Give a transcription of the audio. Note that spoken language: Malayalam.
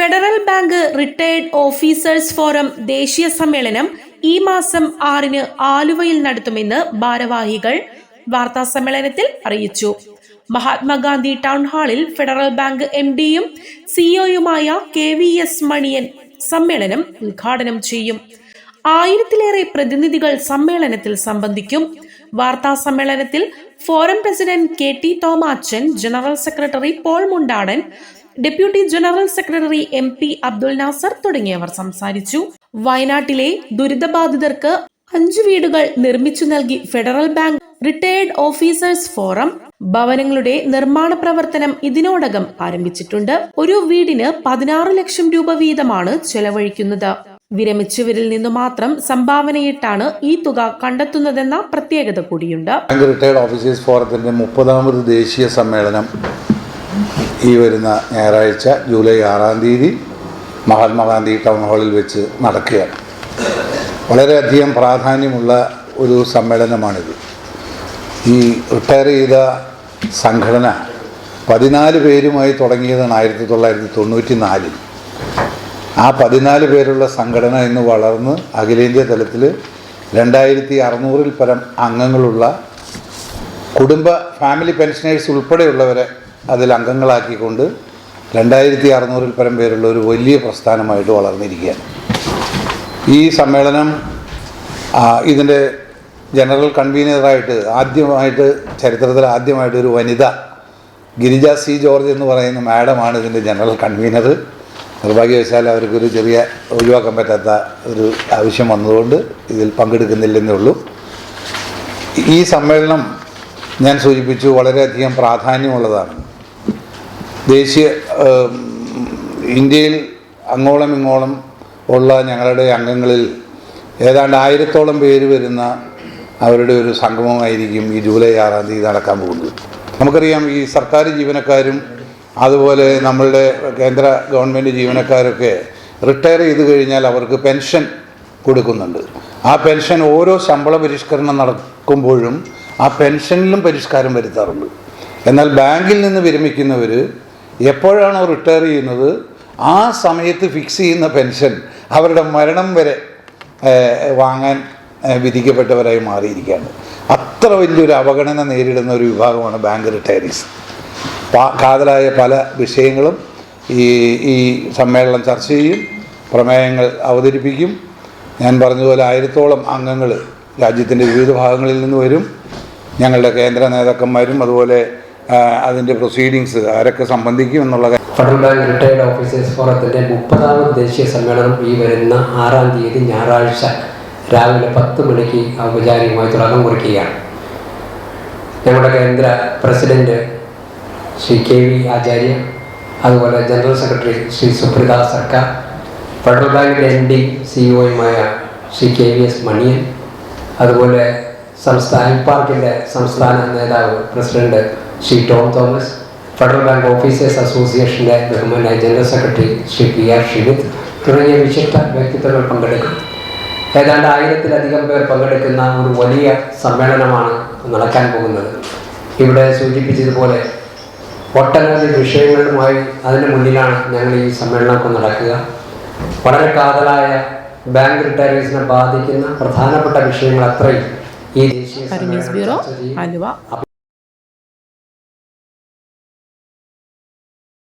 Federal bank retired officers forum ദേശീയ സമ്മേളനം ഈ മാസം ആറിന് ആലുവയിൽ നടത്തുമെന്ന് ഭാരവാഹികൾ വാർത്താ സമ്മേളനത്തിൽ അറിയിച്ചു. മഹാത്മാഗാന്ധി ടൗൺ ഹാളിൽ ഫെഡറൽ ബാങ്ക് എം ഡിയും സിഇഒയുമായ കെ വി എസ് മണിയൻ സമ്മേളനം ഉദ്ഘാടനം ചെയ്യും. ആയിരത്തിലേറെ പ്രതിനിധികൾ സമ്മേളനത്തിൽ സംബന്ധിക്കും. വാർത്താ സമ്മേളനത്തിൽ forum president K T Thomachan general secretary Paul Mundadan deputy general secretary M P Abdul Nasar തുടങ്ങിയവർ സംസാരിച്ചു. വയനാട്ടിലെ ദുരിതബാധിതർക്ക് അഞ്ചു വീടുകൾ നിർമ്മിച്ചു നൽകി federal bank retired officers forum. ഭവനങ്ങളുടെ നിർമ്മാണ പ്രവർത്തനം ഇതിനോടകം ആരംഭിച്ചിട്ടുണ്ട്. ഒരു വീടിന് പതിനാറ് ലക്ഷം രൂപ വീതമാണ് ചെലവഴിക്കുന്നത്. വിരമിച്ചവരിൽ നിന്ന് മാത്രം സംഭാവനയിട്ടാണ് ഈ തുക കണ്ടെത്തുന്നതെന്ന പ്രത്യേകത കൂടിയുണ്ട്. റിട്ടയർഡ് ഓഫീസേഴ്സ് ഫോറത്തിന്റെ മുപ്പതാമത് ദേശീയ സമ്മേളനം ഈ വരുന്ന ഞായറാഴ്ച ജൂലൈ ആറാം തീയതി മഹാത്മാഗാന്ധി ടൗൺ ഹാളിൽ വെച്ച് നടക്കുകയാണ് വളരെയധികം പ്രാധാന്യമുള്ള ഒരു സമ്മേളനമാണിത്. ഈ റിട്ടയർ ചെയ്ത സംഘടന പതിനാല് പേരുമായി തുടങ്ങിയതാണ് ആയിരത്തി തൊള്ളായിരത്തി തൊണ്ണൂറ്റി നാലിൽ ആ പതിനാല് പേരുള്ള സംഘടന ഇന്ന് വളർന്ന് അഖിലേന്ത്യാ തലത്തിൽ രണ്ടായിരത്തി അറുന്നൂറിൽ പരം അംഗങ്ങളുള്ള കുടുംബ ഫാമിലി പെൻഷനേഴ്സ് ഉൾപ്പെടെയുള്ളവരെ അതിൽ അംഗങ്ങളാക്കിക്കൊണ്ട് രണ്ടായിരത്തി അറുന്നൂറിൽ പരം പേരുള്ള ഒരു വലിയ പ്രസ്ഥാനമായിട്ട് വളർന്നിരിക്കുകയാണ്. ഈ സമ്മേളനം ഇതിന്റെ ജനറൽ കൺവീനറായിട്ട് ആദ്യമായിട്ട് ചരിത്രത്തിൽ ആദ്യമായിട്ട് ഒരു വനിത ഗിരിജ സി ജോർജ് എന്ന് പറയുന്ന മാഡമാണ് ഇതിന്റെ ജനറൽ കൺവീനർ. നിർഭാഗ്യവശാൽ അവർക്കൊരു ചെറിയ ഒഴിവാക്കാൻ പറ്റാത്ത ഒരു ആവശ്യം വന്നതുകൊണ്ട് ഇതിൽ പങ്കെടുക്കുന്നില്ലെന്നേ ഉള്ളൂ. ഈ സമ്മേളനം ഞാൻ സൂചിപ്പിച്ചു വളരെയധികം പ്രാധാന്യമുള്ളതാണ്. ദേശീയ ഇന്ത്യയിൽ അങ്ങോളം ഇങ്ങോളം ഉള്ള ഞങ്ങളുടെ അംഗങ്ങളിൽ ഏതാണ്ട് ആയിരത്തോളം പേര് വരുന്ന അവരുടെ ഒരു സംഗമമായിരിക്കും ഈ ജൂലൈ ആറാം തീയതി നടക്കാൻ പോകുന്നത്. നമുക്കറിയാം ഈ സർക്കാർ ജീവനക്കാരും അതുപോലെ നമ്മളുടെ കേന്ദ്ര ഗവൺമെന്റ് ജീവനക്കാരൊക്കെ റിട്ടയർ ചെയ്ത് കഴിഞ്ഞാൽ അവർക്ക് പെൻഷൻ കൊടുക്കുന്നുണ്ട്. ആ പെൻഷൻ ഓരോ ശമ്പള പരിഷ്കരണം നടക്കുമ്പോഴും ആ പെൻഷനിലും പരിഷ്കാരം വരുത്താറുണ്ട്. എന്നാൽ ബാങ്കിൽ നിന്ന് വിരമിക്കുന്നവർ എപ്പോഴാണോ റിട്ടയർ ചെയ്യുന്നത് ആ സമയത്ത് ഫിക്സ് ചെയ്യുന്ന പെൻഷൻ അവരുടെ മരണം വരെ വാങ്ങാൻ വിധിക്കപ്പെട്ടവരായി മാറിയിരിക്കുകയാണ്. അത്ര വലിയൊരു അവഗണന നേരിടുന്ന ഒരു വിഭാഗമാണ് ബാങ്ക് റിട്ടയറീസ്. കാതലായ പല വിഷയങ്ങളും ഈ ഈ സമ്മേളനം ചർച്ച ചെയ്യും പ്രമേയങ്ങൾ അവതരിപ്പിക്കും. ഞാൻ പറഞ്ഞതുപോലെ ആയിരത്തോളം അംഗങ്ങൾ രാജ്യത്തിന്റെ വിവിധ ഭാഗങ്ങളിൽ നിന്ന് വരും. ഞങ്ങളുടെ കേന്ദ്ര നേതാക്കന്മാരും അതുപോലെ അതിന്റെ പ്രൊസീഡിങ്സ് ആരൊക്കെ സംബന്ധിക്കും എന്നുള്ള കാര്യം. ഫെഡറൽ ബാങ്ക് റിട്ടയർഡ് ഓഫീസേഴ്സ് ഫോറത്തിന്റെ മുപ്പതാമത് ദേശീയ സമ്മേളനം ഈ വരുന്ന ആറാം തീയതി ഞായറാഴ്ച രാവിലെ പത്ത് മണിക്ക് ഔപചാരികമായി തുടക്കം കുറിക്കുകയാണ്. ഞങ്ങളുടെ കേന്ദ്ര president Shri K V Acharya അതുപോലെ general secretary Shri Supreetha Sarkar Federal ബാങ്കിന്റെ M D സിഇഒയുമായ Shri K V S Maniyan അതുപോലെ സംസ്ഥാന പാർക്കിന്റെ സംസ്ഥാന നേതാവ് president Shri Tom Thomas federal bank officers അസോസിയേഷന്റെ ബഹുമാനായ general secretary Shri P R Shimith തുടങ്ങിയ വിശിഷ്ട വ്യക്തിത്വങ്ങൾ പങ്കെടുക്കും. ഏതാണ്ട് ആയിരത്തിലധികം പേർ പങ്കെടുക്കുന്ന ഒരു വലിയ സമ്മേളനമാണ് നടക്കാൻ പോകുന്നത്. ഇവിടെ സൂചിപ്പിച്ചതുപോലെ ഒട്ടനവധി വിഷയങ്ങളുമായി അതിന് മുന്നിലാണ് ഞങ്ങൾ ഈ സമ്മേളനമൊക്കെ നടക്കുക. വളരെ കാതലായ ബാങ്ക് റിട്ടയറീസിനെ ബാധിക്കുന്ന പ്രധാനപ്പെട്ട വിഷയങ്ങൾ അത്രയും ഈ ദേശീയ